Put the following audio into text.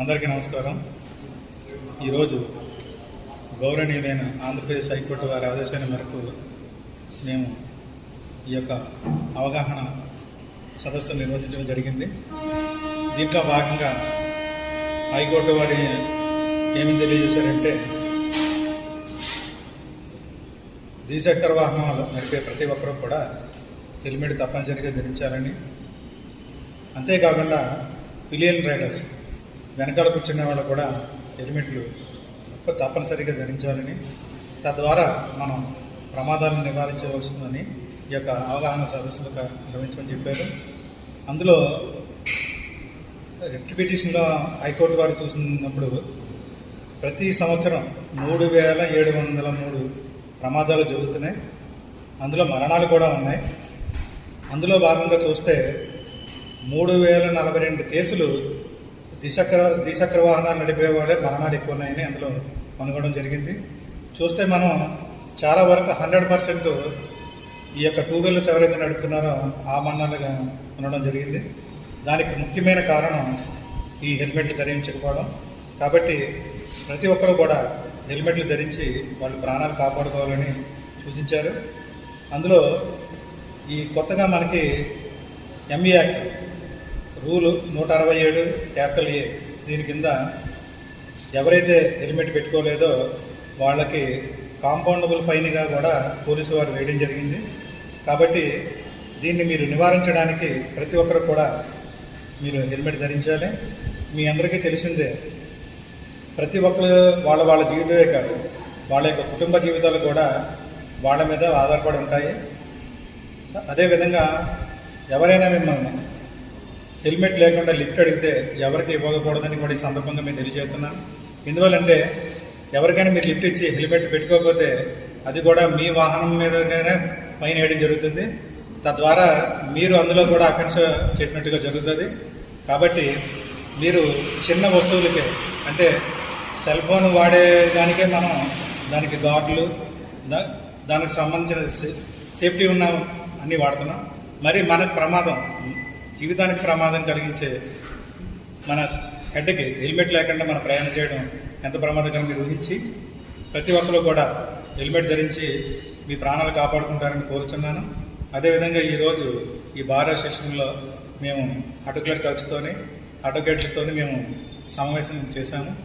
అందరికీ నమస్కారం. ఈరోజు గౌరవనీయులైన ఆంధ్రప్రదేశ్ హైకోర్టు వారి ఆదేశాల మేరకు మేము ఈ యొక్క అవగాహన సదస్సు నిర్వహించడం జరిగింది. దీంట్లో భాగంగా హైకోర్టు వారి ఏమి తెలియజేశారంటే ద్విచక్ర వాహనాలు నడిపే ప్రతి ఒక్కరూ కూడా హెల్మెట్ తప్పనిసరిగా ధరించాలని అంతేకాకుండా పిలియన్ రైడర్స్ వెనకాల కూర్చున్న వాళ్ళు కూడా హెల్మెట్లు తప్పనిసరిగా ధరించాలని తద్వారా మనం ప్రమాదాలను నివారించవలసిందని ఈ యొక్క అవగాహన సదస్సులు నిర్వహించమని చెప్పారు. అందులో రిట్ పిటిషన్లో హైకోర్టు వారు చూసినప్పుడు ప్రతి సంవత్సరం మూడు వేల ఏడు వందల మూడు ప్రమాదాలు జరుగుతున్నాయి. అందులో మరణాలు కూడా ఉన్నాయి. అందులో భాగంగా చూస్తే మూడు వేల నలభై రెండు కేసులు ద్విచక్ర ద్విచక్ర వాహనాలు నడిపే వాళ్ళే మరణాలు ఎక్కువ ఉన్నాయని అందులో కనుగొనడం జరిగింది. చూస్తే మనం చాలా వరకు హండ్రెడ్ పర్సెంట్ ఈ యొక్క టూ వీలర్స్ ఎవరైతే నడుపుతున్నారో ఆ మరణాలుగా ఉండడం జరిగింది. దానికి ముఖ్యమైన కారణం ఈ హెల్మెట్లు ధరించకపోవడం. కాబట్టి ప్రతి ఒక్కరు కూడా హెల్మెట్లు ధరించి వాళ్ళ ప్రాణాలు కాపాడుకోవాలని సూచించారు. అందులో ఈ కొత్తగా మనకి ఎంఈ యాక్ట్ రూలు నూట అరవై ఏడు క్యాపిటల్ ఏ. దీని కింద ఎవరైతే హెల్మెట్ పెట్టుకోలేదో వాళ్ళకి కాంపౌండబుల్ ఫైన్గా కూడా పోలీసు వారు వేయడం జరిగింది. కాబట్టి దీన్ని మీరు నివారించడానికి ప్రతి ఒక్కరు కూడా మీరు హెల్మెట్ ధరించాలి. మీ అందరికీ తెలిసిందే ప్రతి ఒక్కరు వాళ్ళ వాళ్ళ జీవితమే కాదు వాళ్ళ యొక్క కుటుంబ జీవితాలు కూడా వాళ్ళ మీద ఆధారపడి ఉంటాయి. అదేవిధంగా ఎవరైనా మిమ్మల్ని హెల్మెట్ లేకుండా లిఫ్ట్ అడిగితే ఎవరికి ఇవ్వకూడదని కూడా ఈ సందర్భంగా మేము తెలియజేస్తున్నాను ఎందువల్లంటే ఎవరికైనా మీరు లిఫ్ట్ ఇచ్చి హెల్మెట్ పెట్టుకోకపోతే అది కూడా మీ వాహనం మీదనే పైన వేయడం జరుగుతుంది. తద్వారా మీరు అందులో కూడా అఫెన్స్ చేసినట్టుగా జరుగుతుంది. కాబట్టి మీరు చిన్న వస్తువులకే అంటే సెల్ ఫోన్ వాడే దానికే మనం దానికి గార్డులు దా- దానికి సంబంధించిన సేఫ్టీ ఉన్న అన్నీ వాడుతున్నాం. మరి మనకు ప్రమాదం జీవితానికి ప్రమాదం కలిగించే మన హెడ్కి హెల్మెట్ లేకుండా మన ప్రయాణం చేయడం ఎంత ప్రమాదకరం మీరు ఊహించి ప్రతి ఒక్కరు కూడా హెల్మెట్ ధరించి మీ ప్రాణాలు కాపాడుకుంటారని కోరుచున్నాను. అదేవిధంగా ఈరోజు ఈ బార్ అసోసియేషన్లో మేము అడ్వకేట్ కలుస్తోని అడ్వకేట్లతోని మేము సమావేశం చేశాము.